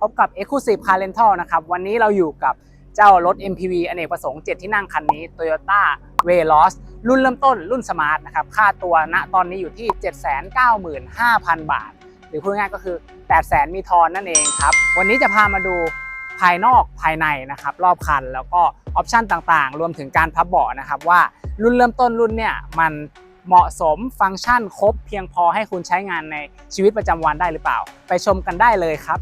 พบกับ Exclusive Car Rental นะครับ วันนี้เราอยู่กับเจ้ารถ MPV อเนกประสงค์ 7 ที่นั่งคันนี้ Toyota Veloz รุ่นเริ่มต้นรุ่นสมาร์ทนะครับ ค่าตัวณตอนนี้อยู่ที่ 795,000 บาท หรือพูดง่ายก็คือ 800,000 มีทอนนั่นเองครับ วันนี้จะพามาดูภายนอกภายในนะครับ รอบคันแล้วก็ออปชันต่างๆ รวมถึงการพับเบาะนะครับ ว่ารุ่นเริ่มต้นรุ่นเนี่ยมันเหมาะสมฟังก์ชันครบ เพียงพอให้คุณใช้งานในชีวิตประจำวันได้หรือเปล่า ไปชมกันได้เลยครับ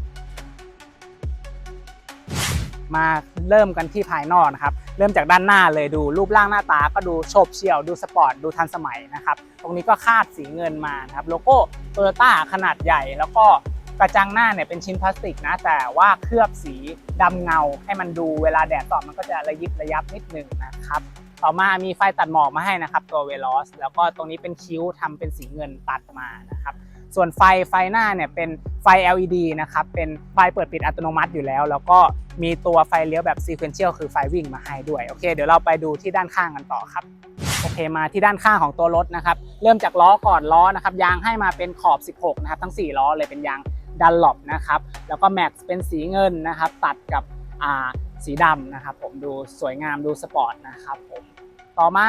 มาเริ่มกันที่ภายนอกนะครับ เริ่มจากด้านหน้าเลยดูรูปร่างหน้าตาก็ดูโฉบเฉี่ยวดูสปอร์ตดูทันสมัยนะครับ ตรงนี้ก็คาดสีเงินมานะครับโลโก้โตโยต้าขนาดใหญ่ แล้วก็กระจังหน้าเนี่ยเป็นชิ้นพลาสติกนะ แต่ว่าเคลือบสีดำเงา ให้มันดูเวลาแดดส่องมันก็จะระยิบระยับนิดหนึ่งนะครับต่อมามีไฟตัดหมอกมาให้นะครับ ตัวเวลอสแล้วก็ตรงนี้เป็นคิ้วทำเป็นสีเงินตัดมานะครับ ส่วนไฟไฟหน้าเนี่ยเป็นไฟ LED นะครับ เป็นไฟเปิดปิดอัตโนมัติอยู่แล้ว แล้วก็มีตัวไฟเลี้ยวแบบ sequential คือไฟวิ่งมาให้ด้วย โอเค เดี๋ยวเราไปดูที่ด้านข้างกันต่อครับ โอเค มาที่ด้านข้างของตัวรถนะครับ เริ่มจากล้อก่อนล้อนะครับ ยางให้มาเป็นขอบ 16 นะครับ ทั้ง 4 ล้อเลยเป็นยางดันหลบนะครับ แล้วก็แม็กซ์เป็นสีเงินนะครับ ตัดกับอ่าสีดำนะครับ ผมดูสวยงามดูสปอร์ตนะครับผม ต่อมา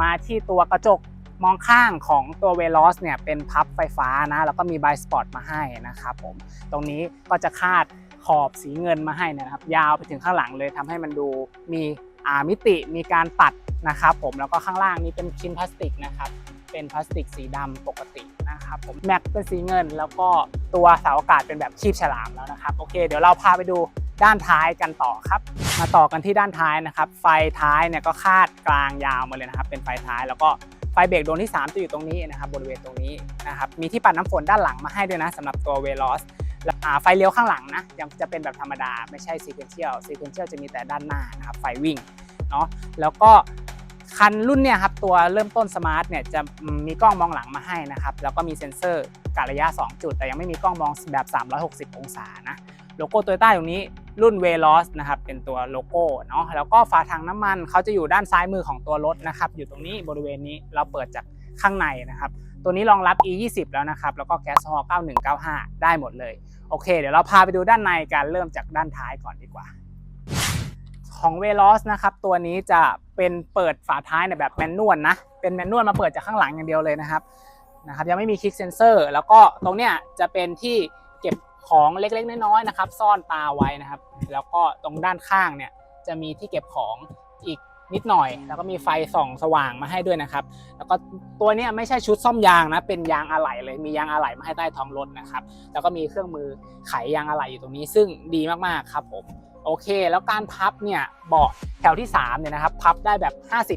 มาที่ตัวกระจก มองข้างของตัวเวลอสเนี่ยเป็นพับไฟฟ้านะแล้วก็มีไบสปอร์ตมาให้นะครับผมตรงนี้ก็จะคาดขอบสีเงินมาให้นะครับ ยาวไปถึงข้างหลังเลยทำให้มันดูมีอามิติมีการตัดนะครับผมแล้วก็ข้างล่างนี้เป็นชิ้นพลาสติกนะครับเป็นพลาสติกสีดำปกตินะครับผมแม็กเป็นสีเงิน แล้วก็ตัวเสาอากาศเป็นแบบคีบฉลามแล้วนะครับโอเค เดี๋ยวเราพาไปดูด้านท้ายกันต่อครับ มาต่อกันที่ด้านท้ายนะครับ ไฟท้ายเนี่ยก็คาดกลางยาวมาเลยนะครับ เป็นไฟท้ายแล้วก็ เบรกดวงที่ 3 จะอยู่ตรงนี้นะครับบริเวณตรงนี้นะครับมีที่ปัดน้ำฝนด้านหลังมาให้ด้วยนะสำหรับตัวเวลอสไฟเลี้ยวข้างหลังนะยังจะเป็นแบบธรรมดาไม่ใช่ sequential sequential จะมีแต่ด้านหน้านะครับไฟวิ่งเนาะแล้วก็คันรุ่นเนี่ยครับตัวเริ่มต้นสมาร์ทเนี่ยจะมีกล้องมองหลังมาให้นะครับแล้วก็มีเซ็นเซอร์กะระยะ 2 จุด แต่ยังไม่มีกล้องมองแบบ 360 องศานะโลโก้โตโยต้าตรงนี้ รุ่น v e l o s นะครับเป็นตัวโลโก้เนาะแล้วก็ฝาถังน้ำมันเขาจะอยู่ด้านซ้ายมือของตัวรถนะครับอยู่ตรงนี้บริเวณนี้เราเปิดจากข้างในนะครับตัวนี้รองรับ e 2 0แล้วนะครับแล้วก็แก๊สฮอล์9195 ได้หมดเลยโอเค เดี๋ยวเราพาไปดูด้านในการเริ่มจากด้านท้ายก่อนดีกว่า ของ v e l o s นะครับตัวนี้จะเป็นเปิดฝาท้ายในแบบแมนนวลนะเป็นแมนนวลมาเปิดจากข้างหลังอย่างเดียวเลยนะครับนะครับยังไม่มีคลิกเซนเซอร์แล้วก็ตรงเนี้ยจะเป็นที่เก็บ ของเล็กๆน้อยๆนะครับ ซ่อนตาไว้นะครับ แล้วก็ตรงด้านข้างเนี่ยจะมีที่เก็บของอีกนิดหน่อย แล้วก็มีไฟส่องสว่างมาให้ด้วยนะครับ แล้วก็ตัวนี้ไม่ใช่ชุดซ่อมยางนะเป็นยางอะไหล่เลยมียางอะไหล่มาให้ใต้ท้องรถนะครับ แล้วก็มีเครื่องมือไขยางอะไหล่อยู่ตรงนี้ ซึ่งดีมากๆครับผมโอเค แล้วการพับเนี่ยเบาะแถวที่3เนี่ยนะครับพับได้แบบ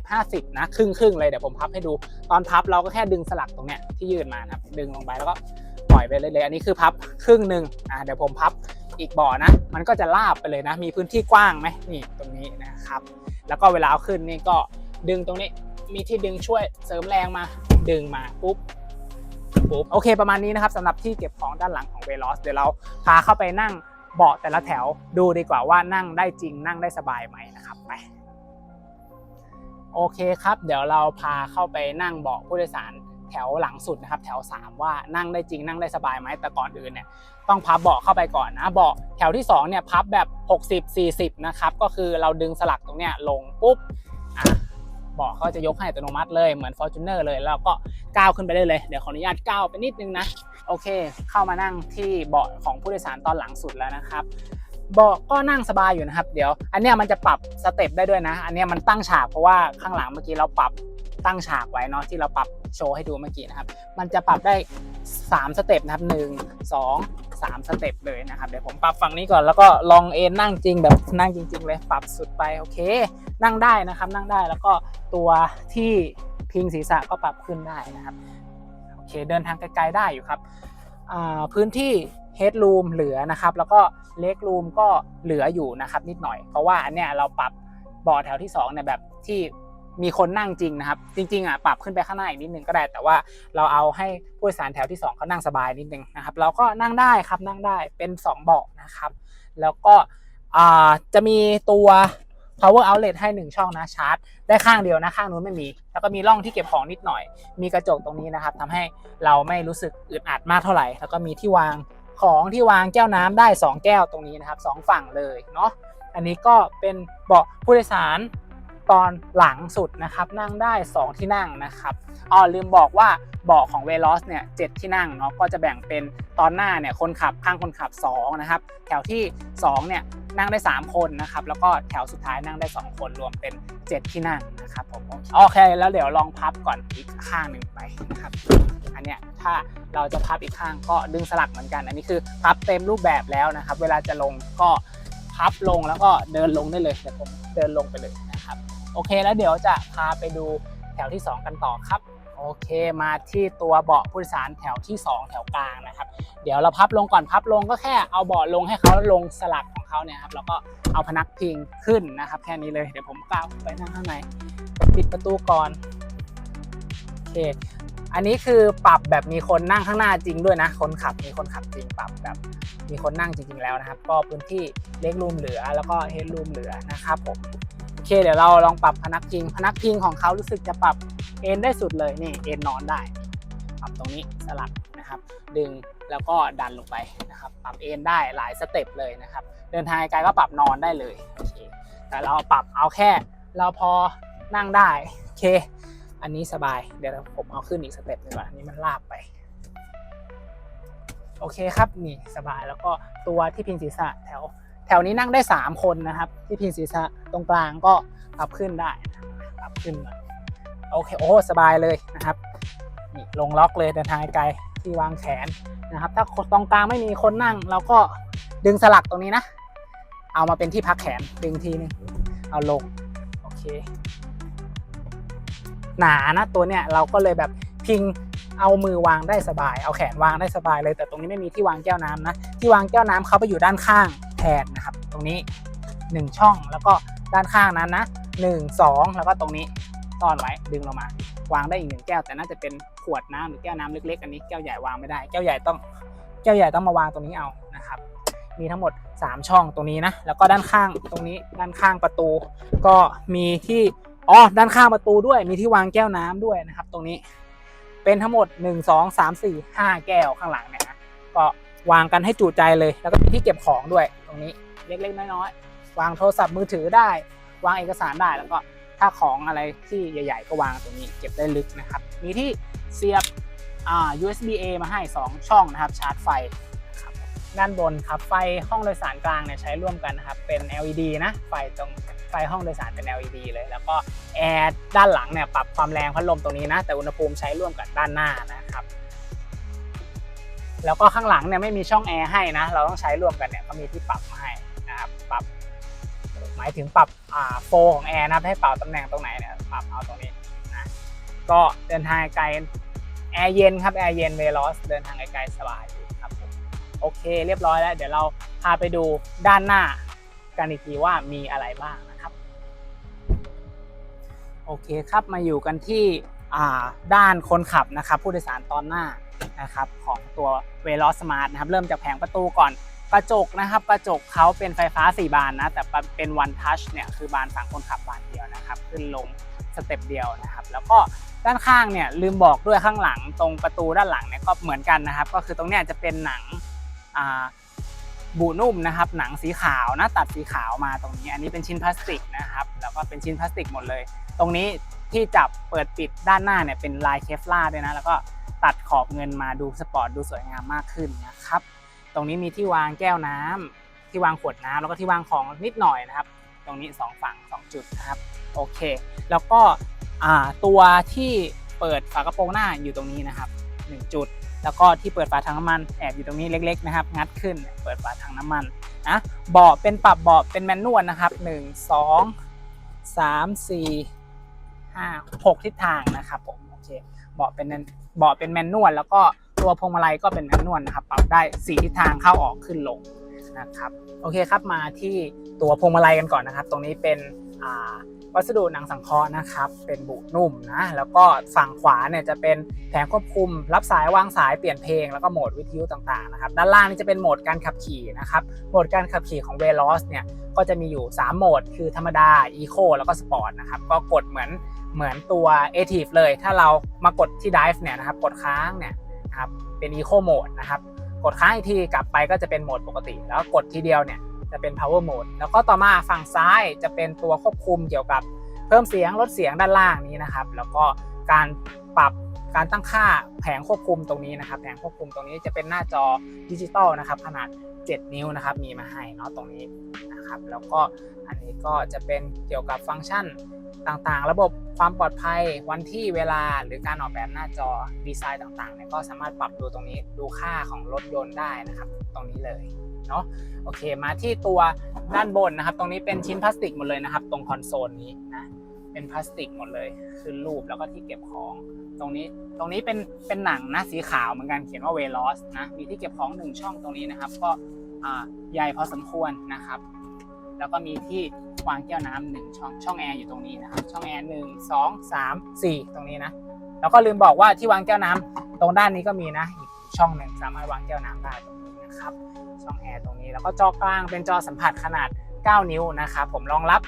50-50 นะ ครึ่งครึ่งๆเลยเดี๋ยวผมพับให้ดู ตอนพับเราก็แค่ดึงสลักตรงเนี้ยที่ยื่นมานะครับ ดึงลงไปแล้วก็ ปล่อยไปเลยเลยอันนี้คือพับครึ่งหนึ่งอ่าเดี๋ยวผมพับอีกบาะนะ มันก็จะลาบไปเลยนะ มีพื้นที่กว้างไหมนี่ตรงนี้นะครับ แล้วก็เวลาเอาขึ้นนี่ก็ดึงตรงนี้มีที่ดึงช่วยเสริมแรงมาดึงมาปุ๊บปุ๊บโอเคประมาณนี้นะครับสำหรับที่เก็บของด้านหลังของเวลอสเดี๋ยวเราพาเข้าไปนั่งเบาะแต่ละแถวดูดีกว่าว่านั่งได้จริงนั่งได้สบายไหมนะครับไปโอเคครับ เดี๋ยวเราพาเข้าไปนั่งเบาะผู้โดยสาร แถวหลังสุดนะครับแถว 3 ว่านั่งได้จริงนั่งได้สบายไหมแต่ก่อนอื่นเนี่ยต้องพับเบาะเข้าไปก่อนนะเบาะแถวที่2เนี่ยพับแบบ 60 40 นะครับก็คือเราดึงสลักตรงเนี้ยลงปุ๊บอะเบาะเขาจะยกให้อัตโนมัติเลยเหมือน Fortuner เลยแล้วก็ก้าวขึ้นไปได้เลย เดี๋ยวขออนุญาตก้าวไปนิดนึงนะ โอเค เข้ามานั่งที่เบาะของผู้โดยสารตอนหลังสุดแล้วนะครับเบาะก็นั่งสบายอยู่นะครับ เดี๋ยว อันเนี้ยมันจะปรับสเต็ปได้ด้วยนะ อันเนี้ยมันตั้งฉากเพราะว่าข้างหลังเมื่อกี้เราปรับ ตั้งฉากไว้เนาะที่เราปรับโชว์ให้ดูเมื่อกี้นะครับ มันจะปรับได้ 3 สเต็ปนะครับ1 2 3 สเต็ปเลยนะครับ เดี๋ยวผมปรับฝั่งนี้ก่อนแล้วก็ลองเอนนั่งจริงแบบนั่งจริง ๆ เลยปรับสุดไปโอเค นั่งได้นะครับนั่งได้แล้วก็ตัวที่พิงศีรษะก็ปรับขึ้นได้นะครับโอเคเดินทางไกลๆได้อยู่ครับพื้นที่ headroom เหลือนะครับแล้วก็ leg room ก็เหลืออยู่นะครับนิดหน่อย เพราะว่าอันเนี้ยเราปรับเบาะแถวที่2เนี่ยแบบที่ มีคนนั่งจริงนะครับ จริงๆอะปรับขึ้นไปข้างหน้าอีกนิดนึงก็ได้ แต่ว่าเราเอาให้ผู้โดยสารแถวที่ 2เขานั่งสบายนิดนึงนะครับเราก็นั่งได้ครับนั่งได้เป็น 2 เบาะนะครับ แล้วก็จะมีตัว power outlet ให้ 1 ช่องนะชาร์จ ได้ข้างเดียวนะข้างนู้นไม่มี แล้วก็มีร่องที่เก็บของนิดหน่อย มีกระจกตรงนี้นะครับทำให้เราไม่รู้สึกอึดอัดมากเท่าไหร่ แล้วก็มีที่วางของที่วางแก้วน้ำได้ 2 แก้วตรงนี้นะครับสองฝั่งเลยเนาะอันนี้ก็เป็นเบาะผู้โดยสาร ตอนหลังสุดนะครับนั่งได้ 2 ที่นั่งนะครับอ๋อลืมบอกว่าเบาะของเวลอสเนี่ยเที่นั่งเนาะก็จะแบ่งเป็นตอนหน้าเนี่ยคนขับข้างคนขับ2นะครับแถวที่2เนี่ยนั่งได้ 3 คนนะครับแล้วก็แถวสุดท้ายนั่งได้ 2 คนรวมเป็น 7 ที่นั่งนะครับผมโอเคแล้วเดี๋ยวลองพับก่อนอีกข้างหนึ่งไปนะครับอันเนี้ยถ้าเราจะพับอีกข้างก็ดึงสลักเหมือนกัน อันนี้คือพับเต็มรูปแบบแล้วนะครับ เวลาจะลงก็พับลงแล้วก็เดินลงได้เลยเดี๋ยวผมเดินลงไปเลย โอเคแล้วเดี๋ยวจะพาไปดูแถวที่ 2 กันต่อครับ โอเคมาที่ตัวเบาะผู้โดยสารแถวที่ 2 แถวกลางนะครับ เดี๋ยวเราพับลงก่อนพับลงก็แค่เอาเบาะลงให้เขาลงสลักของเขาเนี่ยครับแล้วก็เอาพนักพิงขึ้นนะครับ แค่นี้เลยเดี๋ยวผมก้าวไปนั่งข้างในปิดประตูก่อนโอเคอันนี้คือปรับแบบมีคนนั่งข้างหน้าจริงด้วยนะ คนขับมีคนขับจริงปรับแบบมีคนนั่งจริง ๆ แล้วนะครับ ก็พื้นที่เล็กรูมเหลือแล้วก็เฮดรูมเหลือนะครับผม เคเดี๋ยวเราลองปรับพนักพิง พนักพิงของเขารู้สึกจะปรับเอ็นได้สุดเลยนี่เอ็นนอนได้ ปรับตรงนี้สลับนะครับ ดึงแล้วก็ดันลงไปนะครับ ปรับเอ็นได้หลายสเต็ปเลยนะครับ เดินทางไกลก็ปรับนอนได้เลยโอเคแต่เราปรับเอาแค่ เราพอนั่งได้โอเค อันนี้สบายเดี๋ยวผมเอาขึ้นอีกสเต็ปหนึ่งก่อนอันนี้มันลากไปโอเคครับนี่สบายแล้วก็ตัวที่พิงศีรษะแถว ถวนี้นั่งได้ 3 คนนะครับ ที่พิงศีรษะตรงกลางก็ปรับขึ้นได้ปรับขึ้นมาโอเคโอ้สบายเลยนะครับนี่ลงล็อกเลยเดินทางไกลที่วางแขนนะครับ ถ้าตรงกลางไม่มีคนนั่ง เราก็ดึงสลักตรงนี้นะ เอามาเป็นที่พักแขนดึงทีนึงเอาลงโอเคหนานะตัวเนี้ยเราก็เลยแบบพิงเอามือวางได้สบาย เอาแขนวางได้สบายเลย แต่ตรงนี้ไม่มีที่วางแก้วน้ำนะ ที่วางแก้วน้ำเขาไปอยู่ด้านข้าง แทนนะครับ ตรงนี้ 1 ช่องแล้วก็ด้านข้างนั้นนะ1 2 แล้วก็ตรงนี้ซ่อนไว้ดึงลงมาวางได้อีกหนึ่งแก้ว แต่น่าจะเป็นขวดน้ำหรือแก้วน้ำเล็กๆ อันนี้แก้วใหญ่วางไม่ได้แก้วใหญ่ต้องแก้วใหญ่ต้องมาวางตรงนี้เอานะครับ มีทั้งหมด 3 ช่องตรงนี้นะแล้วก็ด้านข้างตรงนี้ด้านข้างประตู ก็มีที่อ๋อด้านข้างประตูด้วยมีที่วางแก้วน้ำด้วยนะครับ ตรงนี้เป็นทั้งหมด 1 2 3 4 5 แก้วข้างหลังเนี่ยนะก็ วางกันให้จุใจเลย แล้วก็มีที่เก็บของด้วยตรงนี้เล็กๆน้อยๆวางโทรศัพท์มือถือได้ วางเอกสารได้แล้วก็ถ้าของอะไรที่ใหญ่ ๆ ก็วางตรงนี้เก็บได้ลึกนะครับ มีที่เสียบอ่า USB A มาให้ 2 ช่องนะครับชาร์จไฟด้านบนครับไฟห้องโดยสารกลางเนี่ยใช้ร่วมกันนะครับเป็น LED นะไฟตรงไฟห้องโดยสารเป็น LED เลย แล้วก็แอร์ด้านหลังเนี่ยปรับความแรงพัดลมตรงนี้นะแต่อุณหภูมิใช้ร่วมกับด้านหน้านะครับ แล้วก็ข้างหลังเนี่ยไม่มีช่องแอร์ให้นะ เราต้องใช้ร่วมกันเนี่ยก็มีที่ปรับมาให้นะครับ ปรับ หมายถึงปรับโฟของแอร์นะครับให้ปรับตำแหน่งตรงไหนเนี่ยปรับเอาตรงนี้นะก็เดินทางไกลแอร์เย็นครับแอร์เย็นเวลอสเดินทางไกลๆสบายอยู่ครับผมโอเค เรียบร้อยแล้ว เดี๋ยวเราพาไปดูด้านหน้ากันอีกทีว่ามีอะไรบ้างนะครับ โอเคครับมาอยู่กันที่ด้านคนขับนะครับ ผู้โดยสารตอนหน้า นะครับของตัว v e l o s Smart นะครับเริ่มจากแผงประตูก่อนกระจกนะครับกระจกเขาเป็นไฟฟ้า 4 บานนะแต่เป็น one touch เนี่ยคือบานฝั่งคนขับบานเดียวนะครับขึ้นลงสเต็ปเดียวนะครับแล้วก็ด้านข้างเนี่ยลืมบอกด้วยข้างหลังตรงประตูด้านหลังเนี่ยก็เหมือนกันนะครับ ก็คือตรงเนี้ยจะเป็นหนังบูนุ่มนะครับหนังสีขาวนะตัดสีขาวมาตรงนี้ อันนี้เป็นชิ้นพลาสติกนะครับแล้วก็เป็นชิ้นพลาสติกหมดเลย ตรงนี้ที่จับเปิดปิดด้านหน้าเนี่ยเป็นลายเคฟลาด้วยนะแล้วก็ ตัดขอบเงินมาดูสปอร์ตดูสวยงามมากขึ้นนะครับ ตรงนี้มีที่วางแก้วน้ำที่วางขวดน้ำแล้วก็ที่วางของนิดหน่อยนะครับ ตรงนี้ 2 ฝั่ง 2 จุดนะครับ โอเค แล้วก็ตัวที่เปิดฝากระโปรงหน้าอยู่ตรงนี้นะครับ 1 จุด แล้วก็ที่เปิดฝาถังน้ำมันแอบอยู่ตรงนี้เล็ก ๆ นะครับ งัดขึ้นเปิดฝาถังน้ำมันนะเบาะเป็นปรับเบาะเป็นแมนนวลนะครับ 1 2 3 4 5 6 ทิศทางนะครับผมโอเคเบาะเป็น เบาะเป็นแมนนวลแล้วก็ตัวพวงมาลัยก็เป็นแมนนวลนะครับปรับได้4ทิศทางเข้าออกขึ้นลงนะครับโอเคครับมาที่ตัวพวงมาลัยกันก่อนนะครับ ตรงนี้เป็นวัสดุหนังสังเคราะห์นะครับ เป็นบุนุ่มนะ แล้วก็ฝั่งขวาเนี่ยจะเป็นแผงควบคุม รับสายวางสายเปลี่ยนเพลงแล้วก็โหมดวิทยุต่างๆนะครับ ด้านล่างนี่จะเป็นโหมดการขับขี่นะครับ โหมดการขับขี่ของ v e l o s เนี่ยก็จะมีอยู่ 3 โหมด คือธรรมดา Eco แล้วก็ Sport นะครับ ก็กดเหมือน เหมือนตัว a t i v e เลย ถ้าเรามากดที่ Dive เนี่ยนะครับ กดค้างเนี่ยครับเป็น Eco Mode นะครับ กดค้างอีกทีกลับไปก็จะเป็นโหมดปกติ แล้วกดทีเดียวเนี่ยจะเป็น power mode แล้วก็ต่อมาฝั่งซ้ายจะเป็นตัวควบคุมเกี่ยวกับเพิ่มเสียงลดเสียงด้านล่างนี้นะครับ แล้วก็การปรับการตั้งค่าแผงควบคุมตรงนี้นะครับ แผงควบคุมตรงนี้จะเป็นหน้าจอดิจิตอลนะครับ ขนาด 7 นิ้วนะครับ มีมาให้เนาะตรงนี้นะครับ แล้วก็อันนี้ก็จะเป็นเกี่ยวกับฟังก์ชัน ต่างๆ ระบบความปลอดภัยวันที่เวลาหรือการออกแบบหน้าจอดีไซน์ต่างๆเนี่ยก็สามารถปรับดูตรงนี้ดูค่าของรถยนต์ได้นะครับ ตรงนี้เลยเนาะโอเคมาที่ตัวด้านบนนะครับ ตรงนี้เป็นชิ้นพลาสติกหมดเลยนะครับ ตรงคอนโซลนี้นะเป็นพลาสติกหมดเลยคือรูปแล้วก็ที่เก็บของ ตรงนี้ตรงนี้เป็นเป็นหนังนะสีขาวเหมือนกันเขียนว่าเวลอสนะมีที่เก็บของหนึ่งช่องตรงนี้นะครับ ก็ใหญ่พอสมควรนะครับ แล้วก็มีที่วางแก้วน้ำหนึ่งช่องช่องแอร์อยู่ตรงนี้นะครับช่องแอร์หนึ่งสองสามสี่ตรงนี้นะแล้วก็ลืมบอกว่าที่วางแก้วน้ำตรงด้านนี้ก็มีนะอีกช่องหนึ่งสามารถวางแก้วน้ำได้ตรงนี้นะครับช่องแอร์ตรงนี้แล้วก็จอกลางเป็นจอสัมผัสขนาด 9 นิ้วนะครับผมรองรับ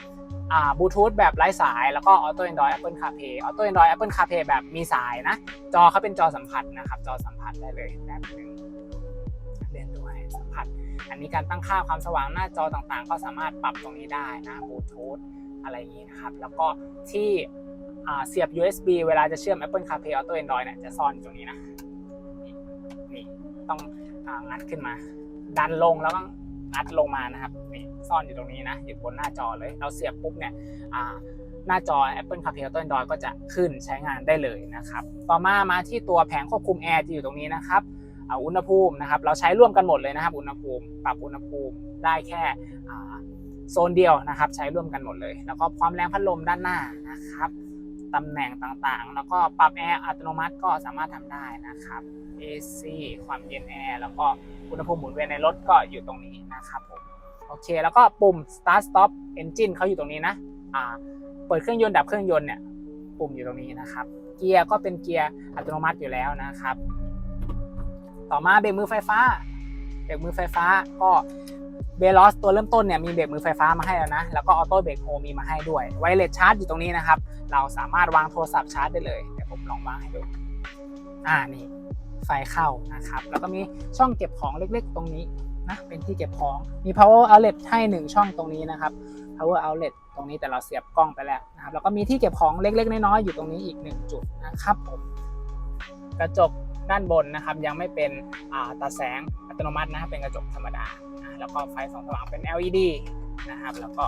บลูทูธแบบไร้สาย แล้วก็ Auto Android Apple CarPlay Auto Android Apple CarPlay แบบมีสายนะ จอเขาเป็นจอสัมผัสนะครับ จอสัมผัสได้เลยแบบนึงเล่นด้วยสั อันนี้การตั้งค่าความสว่างหน้าจอต่างๆ ก็สามารถปรับตรงนี้ได้นะบลูทูธอะไรอย่างนี้นะครับ แล้วก็ที่เสียบ USB เวลาจะเชื่อม Apple CarPlay Auto Android เนี่ยจะซ่อนตรงนี้นะนี่ต้ององัดขึ้นมา ดันลงแล้วก็งัดลงมานะครับนี่ซ่อนอยู่ตรงนี้นะอยู่บนหน้าจอเลย เราเสียบปุ๊บเนี่ยหน้าจอ Apple CarPlay Auto Android ก็จะขึ้นใช้งานได้เลยนะครับ ต่อมามาที่ตัวแผงควบคุมแอร์จะอยู่ตรงนี้นะครับ อุณหภูมินะครับเราใช้ร่วมกันหมดเลยนะครับ อุณหภูมิปรับอุณหภูมิได้แค่โซนเดียวนะครับ ใช้ร่วมกันหมดเลย แล้วก็ความแรงพัดลมด้านหน้านะครับตำแหน่งต่างๆ แล้วก็ปรับแอร์อัตโนมัติก็สามารถทำได้นะครับ AC ความเย็นแอร์แล้วก็อุณหภูมิหมุนเวียนในรถก็อยู่ตรงนี้นะครับผมโอเค แล้วก็ปุ่ม start stop engine เขาอยู่ตรงนี้นะอ่าเปิดเครื่องยนต์ดับเครื่องยนต์เนี่ยปุ่มอยู่ตรงนี้นะครับ เกียร์ก็เป็นเกียร์อัตโนมัติอยู่แล้วนะครับ ต่อมาเบรกมือไฟฟ้า เบรกมือไฟฟ้าก็เบลอสตัวเริ่มต้นเนี่ยมีเบรกมือไฟฟ้ามาให้แล้วนะ แล้วก็ออโต้เบรกโฮมีมาให้ด้วย ไวเลสชาร์จอยู่ตรงนี้นะครับ เราสามารถวางโทรศัพท์ชาร์จได้เลย เดี๋ยวผมลองวางให้ดู อ่านี่ไฟเข้านะครับ แล้วก็มีช่องเก็บของเล็กๆ ตรงนี้นะ เป็นที่เก็บของ มี power outlet ให้หนึ่งช่องตรงนี้นะครับ power outlet ตรงนี้แต่เราเสียบกล้องไปแล้วนะครับ แล้วก็มีที่เก็บของเล็กๆ น้อยๆ อยู่ตรงนี้อีกหนึ่งจุดนะครับผม กระจก ด้านบนนะครับยังไม่เป็นอ่าตัดแสงอัตโนมัตินะครับเป็นกระจกธรรมดา แล้วก็ไฟสองสว่างเป็น LED นะครับแล้วก็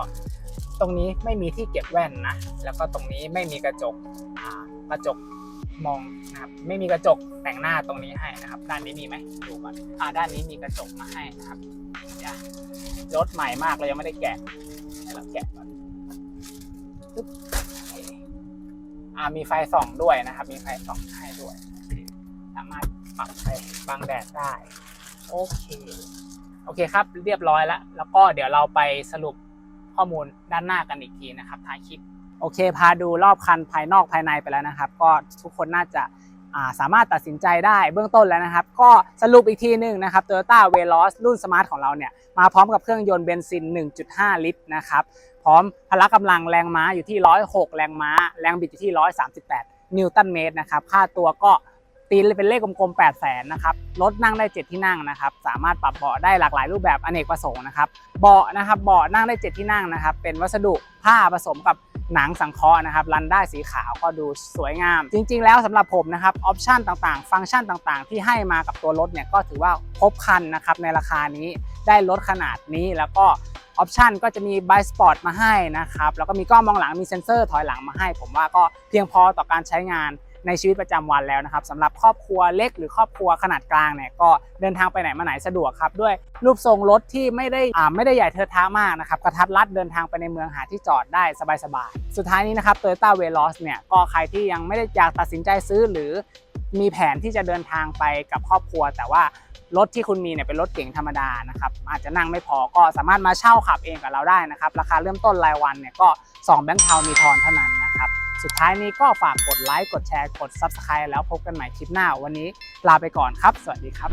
ตรงนี้ไม่มีที่เก็บแว่นนะแล้วก็ตรงนี้ไม่มีกระจกกระจกมองนะครับไม่มีกระจกแต่งหน้าตรงนี้ให้นะครับ ด้านนี้มีไหมดูก่อนอ่าด้านนี้มีกระจกมาให้นะครับรถใหม่มากเลยยังไม่ได้แกะให้เราแกะก่อนอ่ามีไฟส่องด้วยนะครับ มีไฟส่องให้ด้วย สามารถปรับไปบังแดดได้ โอเค โอเคครับ เรียบร้อยแล้ว แล้วก็เดี๋ยวเราไปสรุปข้อมูลด้านหน้ากันอีกทีนะครับท้ายคลิป โอเค พาดูรอบคันภายนอกภายในไปแล้วนะครับ ก็ทุกคนน่าจะาสามารถตัดสินใจได้เบื้องต้นแล้วนะครับ ก็สรุปอีกทีหนึ่งนะครับ Toyota Veloz รุ่นสมาร์ทของเราเนี่ย มาพร้อมกับเครื่องยนต์เบนซิน 1.5 ลิตรนะครับ พร้อมพละกำลังแรงม้าอยู่ที่ 106 แรงม้า แรงบิดอยู่ที่ 138 นิวตันเมตรนะครับ ค่าตัวก็ ตีเป็นเลขกลมๆ8แสนนะครับ รถนั่งได้ 7 ที่นั่งนะครับ สามารถปรับเบาะได้หลากหลายรูปแบบอเนกประสงค์นะครับ เบาะนะครับเบาะนั่งได้ 7 ที่นั่งนะครับ เป็นวัสดุผ้าผสมกับหนังสังเคราะห์นะครับรันได้สีขาวก็ดูสวยงาม จริง ๆ แล้วสำหรับผมนะครับออปชันต่างๆ ฟังก์ชันต่างๆ ที่ให้มากับตัวรถเนี่ยก็ถือว่าครบครันนะครับในราคานี้ได้รถขนาดนี้แล้วก็ออปชันก็จะมีไบสปอร์ตมาให้นะครับแล้วก็มีกล้องมองหลังมีเซ็นเซอร์ถอยหลังมาให้ ผมว่าก็เพียงพอต่อการใช้งาน ในชีวิตประจำวันแล้วนะครับสำหรับครอบครัวเล็กหรือครอบครัวขนาดกลางเนี่ยก็เดินทางไปไหนมาไหนสะดวกครับ ด้วยรูปทรงรถที่ไม่ได้อ่าไม่ได้ใหญ่เทอะทะมากนะครับกระทัดรัดเดินทางไปในเมืองหาที่จอดได้สบายๆสุดท้ายนี้นะครับ Toyota Veloz เนี่ยก็ใครที่ยังไม่ได้อยากตัดสินใจซื้อหรือมีแผนที่จะเดินทางไปกับครอบครัว แต่ว่ารถที่คุณมีเนี่ยเป็นรถเก๋งธรรมดานะครับอาจจะนั่งไม่พอก็สามารถมาเช่าขับเองกับเราได้นะครับราคาเริ่มต้นรายวันเนี่ยก็2แบงค์เทามีทอนเท่านั้นนะ สุดท้ายนี้ก็ฝากกดไลค์กดแชร์กด Subscribe แล้วพบกันใหม่คลิปหน้า วันนี้ลาไปก่อนครับ สวัสดีครับ